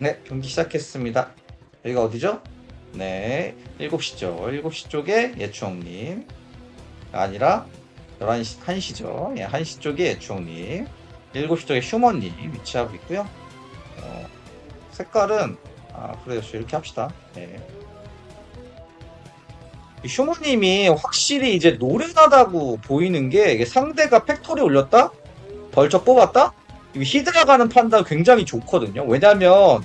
네, 경기 시작했습니다. 여기가 어디죠? 네, 7시죠. 7시 쪽에 예추홍님. 아니라 11시, 1시죠. 예, 1시 쪽에 예추홍님. 7시 쪽에 휴먼님 위치하고 있고요. 어, 색깔은, 아, 그래요. 이렇게 합시다. 네. 이 휴먼님이 확실히 이제 노련하다고 보이는 게 상대가 팩토리 올렸다? 벌쩍 뽑았다? 이 히드라 가는 판단 굉장히 좋거든요. 왜냐면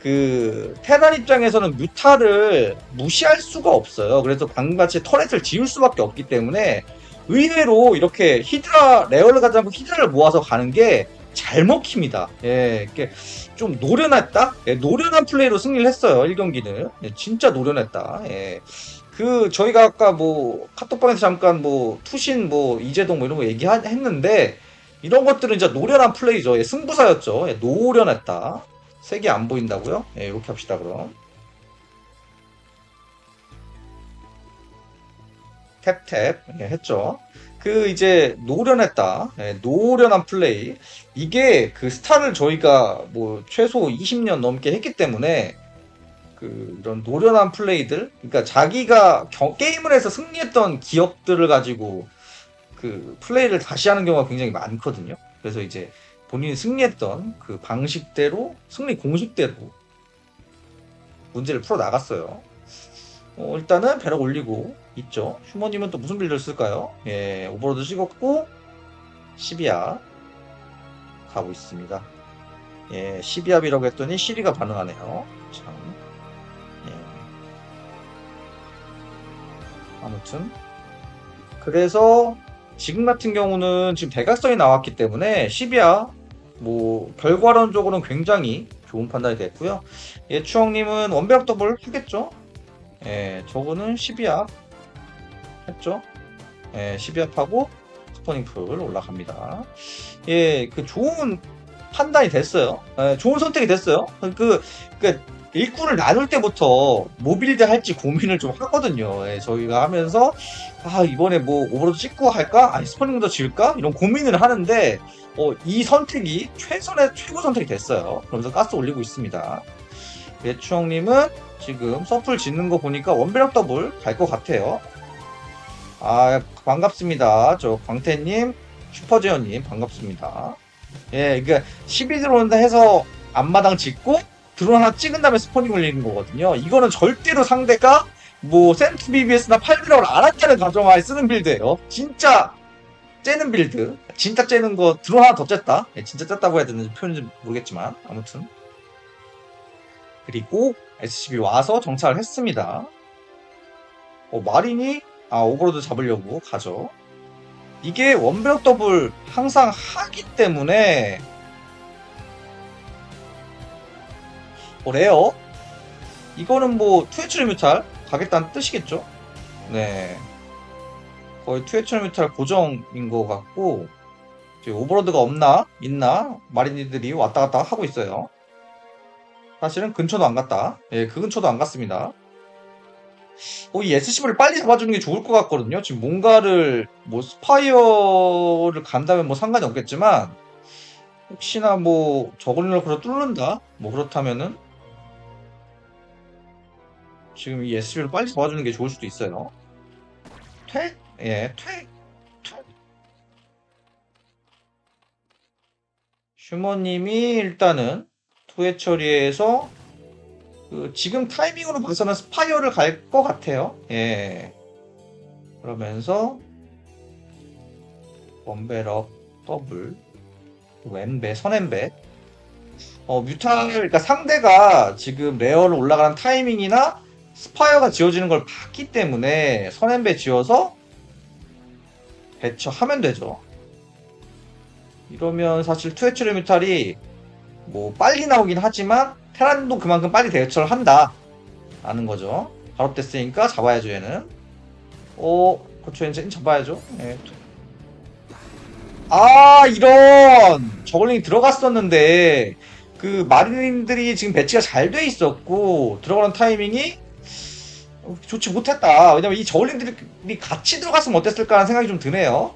그 테란 입장에서는 뮤타를 무시할 수가 없어요. 그래서 방금같이 터렛을 지울 수밖에 없기 때문에 의외로 이렇게 히드라 레어를 가지 않고 히드라를 모아서 가는 게 잘 먹힙니다. 예, 이렇게 좀 노련했다. 예, 노련한 플레이로 승리를 했어요. 1경기는 예, 진짜 노련했다. 예. 그 저희가 아까 뭐 카톡방에서 잠깐 뭐 투신 뭐 이재동 뭐 이런 거 얘기했는데 이런 것들은 진짜 노련한 플레이죠. 예, 승부사였죠. 예, 노련했다. 색이 안 보인다고요? 예, 이렇게 합시다 그럼. 탭탭 예, 했죠. 그 이제 노련했다. 예, 노련한 플레이. 이게 그 스타를 저희가 뭐 최소 20년 넘게 했기 때문에 그 이런 노련한 플레이들, 그러니까 자기가 겨- 게임을 해서 승리했던 기억들을 가지고 그 플레이를 다시 하는 경우가 굉장히 많거든요. 그래서 이제 본인이 승리했던 그 방식대로 승리 공식대로 문제를 풀어 나갔어요. 어, 일단은 배럭 올리고 있죠. 휴머님은 또 무슨 빌드를 쓸까요? 예, 오버로드 찍었고 12야 가고 있습니다. 예, 12합이라고 했더니 시리가 반응하네요. 참. 예. 아무튼 그래서 지금 같은 경우는 지금 대각선이 나왔기 때문에 12야 뭐 결과론적으로는 굉장히 좋은 판단이 됐고요. 예, 추억님은 원배합 더블 하겠죠? 예, 저거는 12합 했죠? 예, 12합하고 스포닝 풀 올라갑니다. 예, 그 좋은 판단이 됐어요. 예, 좋은 선택이 됐어요. 그, 그, 일꾼을 나눌 때부터 모빌드 할지 고민을 좀 하거든요. 예, 저희가 하면서, 아, 이번에 뭐, 오버로드 찍고 할까? 아니, 스포닝도 지을까? 이런 고민을 하는데, 어, 이 선택이 최선의 최고 선택이 됐어요. 그러면서 가스 올리고 있습니다. 예추형님은 지금 서플 짓는 거 보니까 원배력 더블 갈 것 같아요. 아, 반갑습니다. 저 광태님, 슈퍼제어님, 반갑습니다. 예, 그니까 12 들어온다 해서 앞마당 짓고 드론 하나 찍은 다음에 스포닝 올리는 거거든요. 이거는 절대로 상대가 뭐 센트 BBS나 8비력을 안 한다는 가정하에 쓰는 빌드예요. 진짜 째는 빌드. 진짜 째는 거 드론 하나 더 쨌다. 예, 진짜 쨌다고 해야 되는지 표현인지 모르겠지만 아무튼 그리고 SCB 와서 정찰을 했습니다. 어, 마린이 아 오버로드 잡으려고 가죠. 이게 원배럭 더블 항상 하기 때문에 어, 레어 이거는 뭐 투에츠르 뮤탈 가겠다는 뜻이겠죠? 네 거의 투에츠르 뮤탈 고정인 것 같고 오버로드가 없나 있나 마린이들이 왔다 갔다 하고 있어요. 사실은 근처도 안 갔다. 예, 그 근처도 안 갔습니다. 어, 이 SCV를 빨리 잡아주는 게 좋을 것 같거든요. 지금 뭔가를, 뭐, 스파이어를 간다면 뭐 상관이 없겠지만, 혹시나 뭐, 저글링을 그래 뚫는다? 뭐, 그렇다면은, 지금 이 SCV를 빨리 잡아주는 게 좋을 수도 있어요. 퇴? 예, 퇴. 퇴. 슈머님이 일단은, 투회 처리에서 그 지금 타이밍으로 봐서는 스파이어를 갈 것 같아요. 예. 그러면서 원베럭 더블 왼배 선앤배 어 뮤탈 그러니까 상대가 지금 레어를 올라가는 타이밍이나 스파이어가 지어지는 걸 봤기 때문에 선앤배 지어서 배처하면 되죠. 이러면 사실 투에츠르 뮤탈이 뭐 빨리 나오긴 하지만 테란도 그만큼 빨리 대처를 한다. 라는 거죠. 바로 됐으니까 잡아야죠 얘는. 어 그렇죠 이제 잡아야죠. 예. 아 이런! 저글링이 들어갔었는데 그 마린들이 지금 배치가 잘 돼 있었고 들어가는 타이밍이 좋지 못했다 왜냐면 이 저글링들이 같이 들어갔으면 어땠을까 하는 생각이 좀 드네요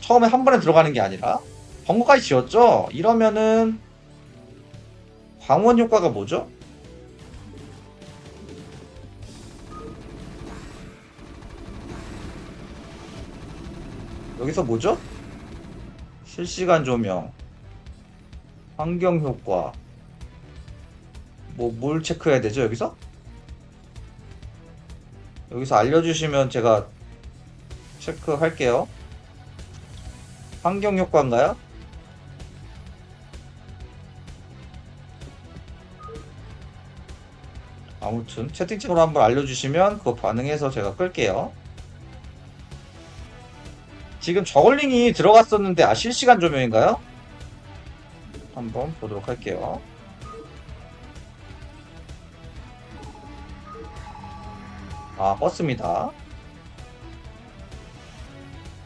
처음에 한 번에 들어가는 게 아니라 번거까지 지었죠 이러면은 방원 효과가 뭐죠? 여기서 뭐죠? 실시간 조명, 환경 효과. 뭐, 뭘 체크해야 되죠, 여기서? 여기서 알려주시면 제가 체크할게요. 환경 효과인가요? 아무튼 채팅창으로 한번 알려주시면 그거 반응해서 제가 끌게요. 지금 저글링이 들어갔었는데 아 실시간 조명인가요? 한번 보도록 할게요. 아 껐습니다.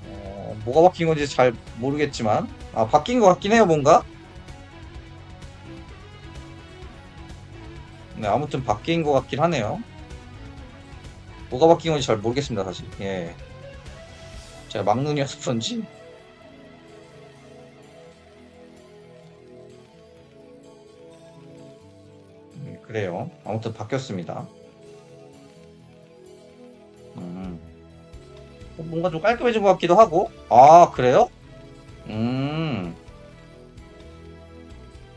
어, 뭐가 바뀐 건지 잘 모르겠지만 아 바뀐 것 같긴 해요 뭔가. 네 아무튼 바뀐 것 같긴 하네요. 뭐가 바뀐 건지 잘 모르겠습니다 사실. 예. 제가 막눈이어서 그런지 음, 그래요. 아무튼 바뀌었습니다. 뭔가 좀 깔끔해진 것 같기도 하고. 아, 그래요? 음.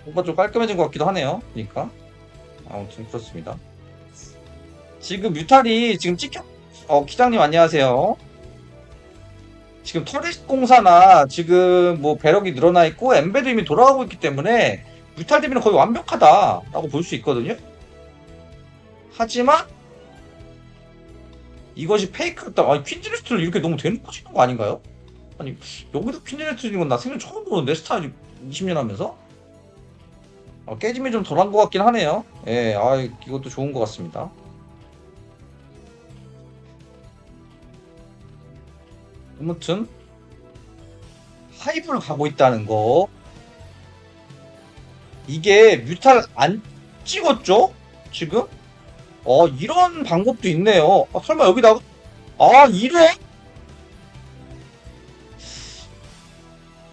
뭔가 좀 깔끔해진 것 같기도 하네요. 그러니까. 아무튼 그렇습니다. 지금 뮤탈이 지금 찍혀, 어, 기장님 안녕하세요. 지금 터렛 공사나 지금 뭐 배럭이 늘어나 있고 엠베도 이미 돌아가고 있기 때문에 뮤탈 대비는 거의 완벽하다라고 볼 수 있거든요. 하지만 이것이 페이크였다. 아니 퀸즈레스트를 이렇게 너무 대놓고 치는 거 아닌가요? 아니 여기도 퀸즈레스트 있는 건 나 생전 처음 보는데 스타 20년 하면서 어, 깨짐이 좀 덜한 것 같긴 하네요. 예, 아 이것도 좋은 것 같습니다. 아무튼 하이브를 가고 있다는 거 이게 뮤탈 안 찍었죠? 지금? 어 이런 방법도 있네요 아, 설마 여기다가 아 이래?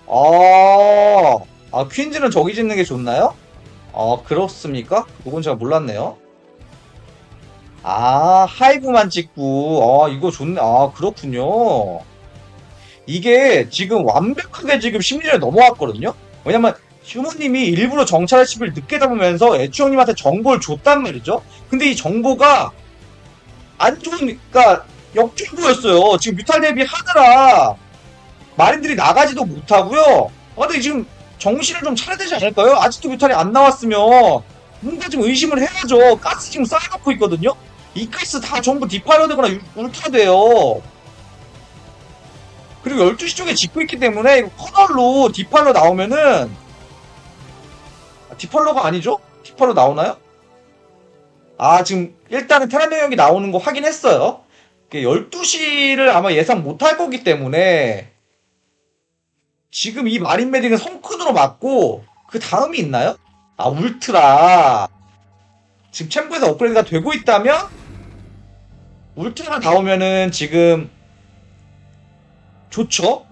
아, 아 퀸즈는 저기 짓는 게 좋나요? 아 그렇습니까? 이건 제가 몰랐네요 아 하이브만 찍고 아 이거 좋네 아 그렇군요 이게 지금 완벽하게 지금 심리전에 넘어왔거든요. 왜냐면 휴모님이 일부러 정찰 칩을 늦게 잡으면서 애추형님한테 정보를 줬단 말이죠. 근데 이 정보가 안 좋으니까 역정보였어요. 지금 뮤탈 대비 하느라 마린들이 나가지도 못하고요. 아, 근데 지금 정신을 좀 차려야 되지 않을까요? 아직도 뮤탈이 안 나왔으면 뭔가 좀 의심을 해야죠. 가스 지금 쌓여놓고 있거든요. 이 가스 다 전부 디파이어 되거나 울트라 돼요. 그리고 12시 쪽에 짓고 있기 때문에 커널로 디팔로 나오면은 아, 디팔로가 아니죠? 디팔로 나오나요? 아 지금 일단은 테란 병력이 나오는 거 확인했어요 12시를 아마 예상 못할 거기 때문에 지금 이 마린 메딩은 성큰으로 맞고 그 다음이 있나요? 아 울트라 지금 챔프에서 업그레이드가 되고 있다면 울트라 나오면은 지금 좋죠?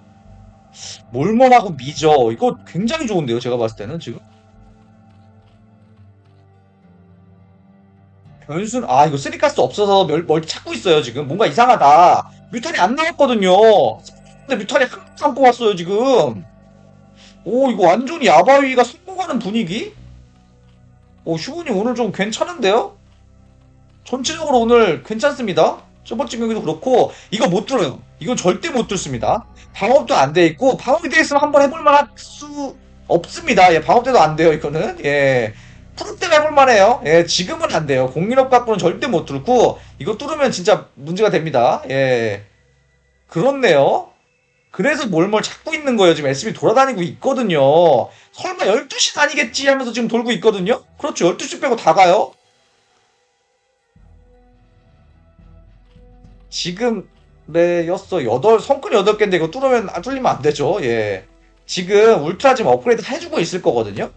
몰몬하고 미저 이거 굉장히 좋은데요 제가 봤을 때는 지금 변순 아 이거 쓰리가스 없어서 멸, 멀 찾고 있어요 지금 뭔가 이상하다 뮤탈이 안 나왔거든요 근데 뮤탈이 한칸 뽑았어요 지금 오 이거 완전히 야바위가 성공하는 분위기 오 슈군이 오늘 좀 괜찮은데요 전체적으로 오늘 괜찮습니다 첫 번째 경기도 그렇고 이거 못 들어요. 이건 절대 못 들습니다. 방업도 안 돼 있고 방업이 돼 있으면 한번 해볼 만할 수 없습니다. 예, 방업대도 안 돼요. 이거는 예. 푸른 때가 해볼 만해요. 예, 지금은 안 돼요. 공인업 갖고는 절대 못 뚫고 이거 뚫으면 진짜 문제가 됩니다. 예. 그렇네요. 그래서 뭘뭘 찾고 있는 거예요. 지금 SB 돌아다니고 있거든요. 설마 12시 다니겠지 하면서 지금 돌고 있거든요. 그렇죠. 12시 빼고 다 가요. 지금 네였어 여덟 성큰 여덟 개인데 이거 뚫으면 안 뚫리면 안 되죠. 예. 지금 울트라 지금 업그레이드 해주고 있을 거거든요.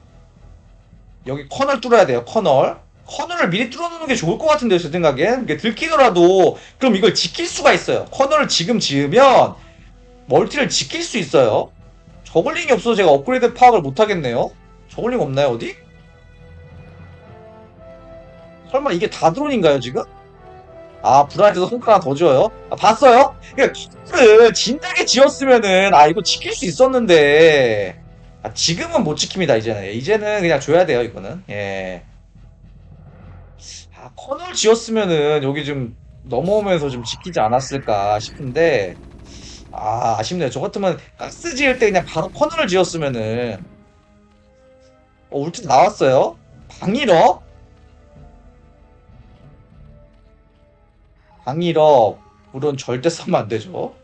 여기 커널 뚫어야 돼요. 커널. 커널을 미리 뚫어놓는 게 좋을 것 같은데요, 제 생각엔. 이게 들키더라도 그럼 이걸 지킬 수가 있어요. 커널을 지금 지으면 멀티를 지킬 수 있어요. 저글링이 없어서 제가 업그레이드 파악을 못 하겠네요. 저글링 없나요, 어디? 설마 이게 다 드론인가요, 지금? 아, 불안해서 손가락 더 지어요? 아, 봤어요? 그러니까, 를 진작에 지었으면은, 아, 이거 지킬 수 있었는데, 아, 지금은 못 지킵니다, 이제는. 이제는 그냥 줘야 돼요, 이거는. 예. 아, 커널 지었으면은, 여기 좀 넘어오면서 좀 지키지 않았을까 싶은데, 아, 아쉽네요. 저 같으면 가스 지을 때 그냥 바로 커널을 지었으면은, 어, 울트 나왔어요? 방일업? 방일업. 물론 절대 쓰면 안 되죠.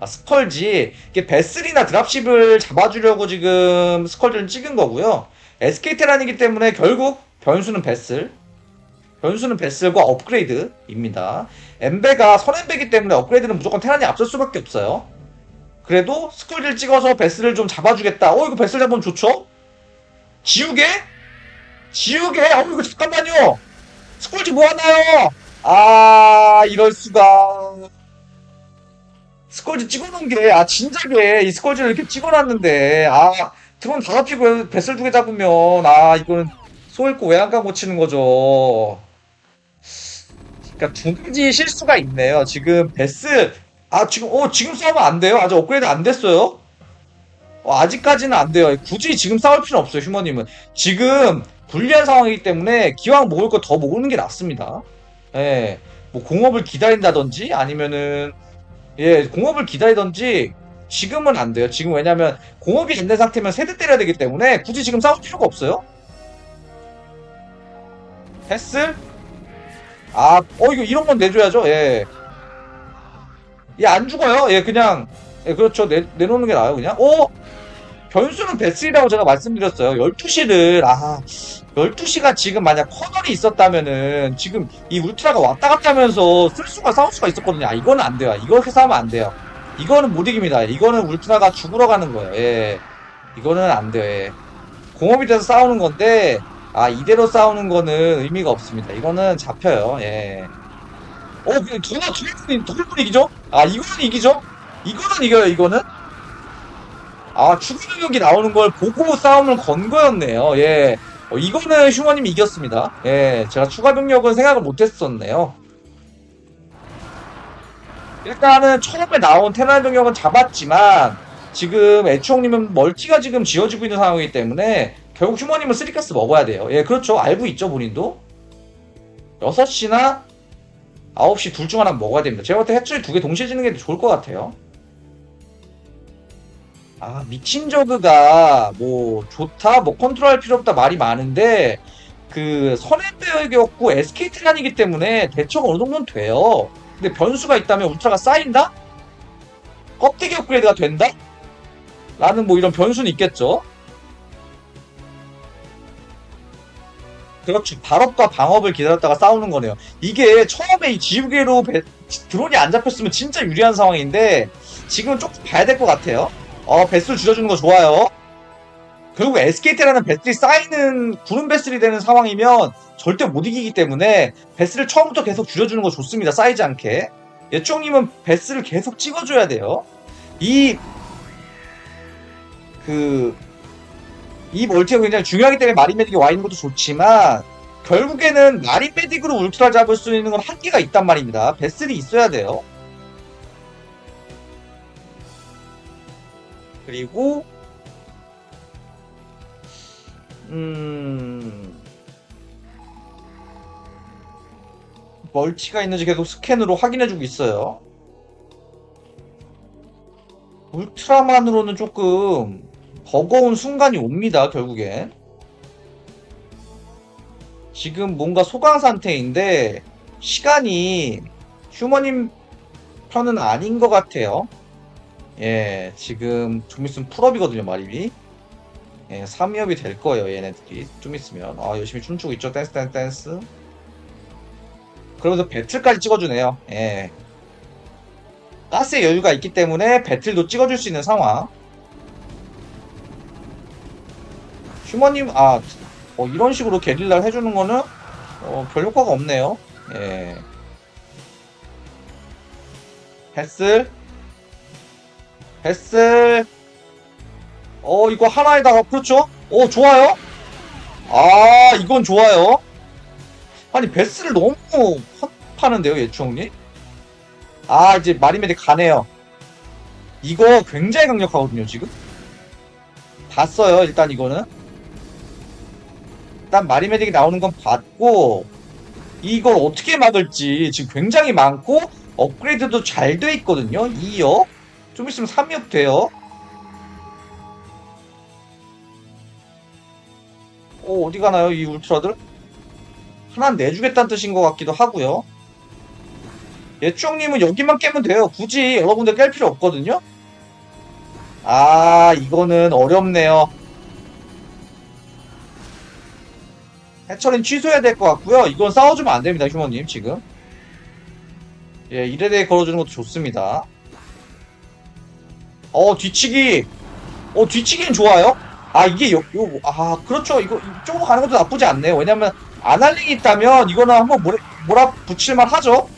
아, 스컬지. 이게 베슬이나 드랍십을 잡아주려고 지금 스컬지를 찍은 거고요. SK 테란이기 때문에 결국 변수는 베슬. 변수는 베슬과 업그레이드입니다. 엠베가 선엠베기 때문에 업그레이드는 무조건 테란이 앞설 수밖에 없어요. 그래도 스컬지를 찍어서 베슬을 좀 잡아주겠다. 어, 이거 베슬 잡으면 좋죠? 지우개? 지우개? 어, 이거 잠깐만요. 스컬지 뭐 하나요? 아, 이럴 수가. 스컬지 찍어놓은 게, 아, 진작에 이 스컬지를 이렇게 찍어놨는데, 아, 드론 다 잡히고 뱃을 두개 잡으면, 아, 이거는 소일고 외양간 고치는 거죠. 그러니까 두 가지 실수가 있네요. 지금 베스, 아, 지금, 어, 지금 싸우면 안 돼요? 아직 업그레이드 안 됐어요? 어, 아직까지는 안 돼요. 굳이 지금 싸울 필요는 없어요, 휴머님은. 지금 불리한 상황이기 때문에 기왕 먹을 거 더 먹는 게 낫습니다. 예, 뭐 공업을 기다린다든지 아니면은 예, 공업을 기다리든지 지금은 안 돼요. 지금 왜냐면 공업이 안 된 상태면 세대 때려야 되기 때문에 굳이 지금 싸울 필요가 없어요. 패스? 아, 어 이거 이런 건 내줘야죠. 예. 얘 안 죽어요. 예, 그냥 예, 그렇죠. 내, 내놓는 게 나아요, 그냥. 어? 변수는 베슬이라고 제가 말씀드렸어요. 12시를 아 12시가 지금 만약 커널이 있었다면은 지금 이 울트라가 왔다 갔다 하면서 쓸 수가 싸울 수가 있었거든요. 아, 이거는 안 돼요. 이렇게 싸우면 안 돼요. 이거는 못 이깁니다. 이거는 울트라가 죽으러 가는 거예요. 예. 이거는 안 돼요. 예. 공업이 돼서 싸우는 건데 아 이대로 싸우는 거는 의미가 없습니다. 이거는 잡혀요. 예. 어, 그냥 누나 두분 두분 이기죠? 아 이거는 이기죠? 이거는 이겨요. 이거는. 아 추가 능력이 나오는 걸 보고 싸움을 건 거였네요. 예. 어, 이거는 휴머님이 이겼습니다. 예, 제가 추가 병력은 생각을 못했었네요. 일단은 처음에 나온 테란 병력은 잡았지만 지금 애초홍님은 멀티가 지금 지어지고 있는 상황이기 때문에 결국 휴머님은 쓰리카스 먹어야 돼요. 예, 그렇죠. 알고 있죠, 본인도. 6시나 9시 둘 중 하나 먹어야 됩니다. 제가 볼 때 해초리 두개 동시에 지는 게 좋을 것 같아요. 아, 미친 저그가 뭐 좋다, 뭐 컨트롤할 필요 없다 말이 많은데 그 선행배역이었고 SK 테란이기 때문에 대처가 어느 정도는 돼요. 근데 변수가 있다면 울트라가 쌓인다? 껍데기 업그레이드가 된다? 라는 뭐 이런 변수는 있겠죠. 그렇죠. 발업과 방업을 기다렸다가 싸우는 거네요. 이게 처음에 이 지우개로 배- 드론이 안 잡혔으면 진짜 유리한 상황인데 지금은 조금 봐야 될 것 같아요. 어, 배수를 줄여주는 거 좋아요. 결국 SKT라는 배슬이 쌓이는 구름 배슬이 되는 상황이면 절대 못 이기기 때문에 배슬을 처음부터 계속 줄여주는 거 좋습니다. 쌓이지 않게. 예쫑님은 배슬을 계속 찍어줘야 돼요. 이, 그, 이 멀티가 굉장히 중요하기 때문에 마린메딕이 와 있는 것도 좋지만 결국에는 마린메딕으로 울트라 잡을 수 있는 건 한계가 있단 말입니다. 배슬이 있어야 돼요. 그리고 음 멀티가 있는지 계속 스캔으로 확인해주고 있어요. 울트라만으로는 조금 버거운 순간이 옵니다. 결국엔 지금 뭔가 소강 상태인데 시간이 휴머님 편은 아닌 것 같아요. 예, 지금 좀 있으면 풀업이거든요, 마림이. 예, 3위업이 될 거예요, 얘네들이. 좀 있으면. 아, 열심히 춤추고 있죠, 댄스, 댄스, 댄스. 그러면서 배틀까지 찍어주네요. 예. 가스의 여유가 있기 때문에 배틀도 찍어줄 수 있는 상황. 휴머님, 아, 어, 이런 식으로 게릴라를 해주는 거는, 어, 별 효과가 없네요. 예. 패스. 베슬 어 이거 하나에다가 그렇죠? 어 좋아요. 아 이건 좋아요. 아니 베스를 너무 헛파는데요 예추형님? 아 이제 마리메디 가네요. 이거 굉장히 강력하거든요 지금? 봤어요 일단 이거는. 일단 마리메딕이 나오는 건 봤고 이걸 어떻게 막을지 지금 굉장히 많고 업그레이드도 잘 돼 있거든요 2역 좀 있으면 3역 돼요 어 어디 가나요 이 울트라들 하나 내주겠다는 뜻인 것 같기도 하고요 예추형님은 여기만 깨면 돼요 굳이 여러분들 깰 필요 없거든요 아 이거는 어렵네요 해철은 취소해야 될 것 같고요. 이건 싸워주면 안 됩니다, 휴머님 지금. 예, 이에 대해 걸어주는 것도 좋습니다. 어, 뒤치기. 어, 뒤치기는 좋아요. 아, 이게 요, 요, 아, 그렇죠. 이거 이쪽으로 가는 것도 나쁘지 않네요. 왜냐면 아날링이 있다면 이거는 한번 몰아, 몰아 붙일만 하죠.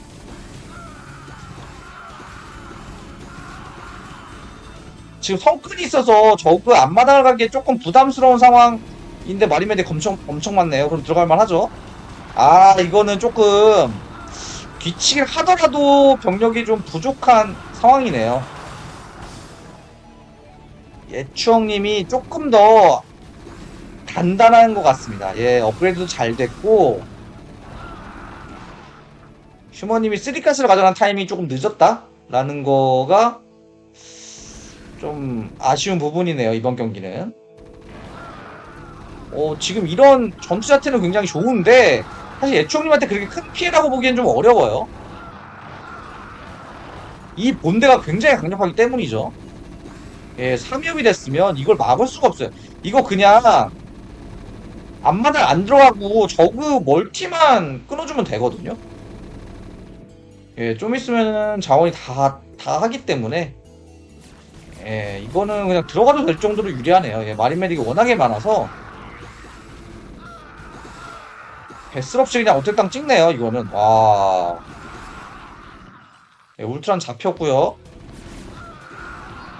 지금 성끈이 있어서 저그 앞마당을 가기에 조금 부담스러운 상황인데 마리메디 엄청 엄청 많네요. 그럼 들어갈만 하죠. 아 이거는 조금 뒤치기를 하더라도 병력이 좀 부족한 상황이네요. 예추형님이 조금 더 단단한 것 같습니다. 예, 업그레이드도 잘 됐고. 휴머님이 쓰리카스를 가져간 타이밍이 조금 늦었다 라는 거가 좀 아쉬운 부분이네요 이번 경기는. 어, 지금 이런 전투 자체는 굉장히 좋은데 사실 예추형님한테 그렇게 큰 피해라고 보기엔 좀 어려워요. 이 본대가 굉장히 강력하기 때문이죠 예, 3위업이 됐으면 이걸 막을 수가 없어요 이거 그냥 앞마당 안 들어가고 저그 멀티만 끊어주면 되거든요 예, 좀 있으면 자원이 다, 다 하기 때문에 예, 이거는 그냥 들어가도 될 정도로 유리하네요. 예, 마린메딕이 워낙에 많아서 없이 그냥 어택당 찍네요. 이거는 와. 예, 울트란 잡혔고요.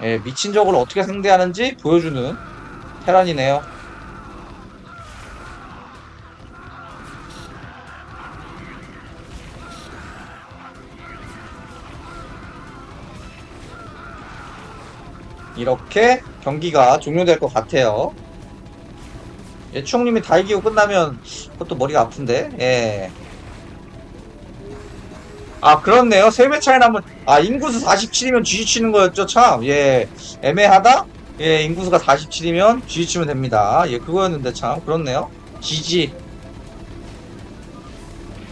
예, 미친 적을 어떻게 상대하는지 보여주는 테란이네요. 이렇게 경기가 종료될 것 같아요. 예, 추형님이 다 이기고 끝나면 그것도 머리가 아픈데. 예. 아 그렇네요. 3배 차이 나면 아 인구수 47이면 G 치는 거였죠 참. 예. 애매하다? 예, 인구수가 47이면 G 치면 됩니다. 예, 그거였는데 참 그렇네요. GG.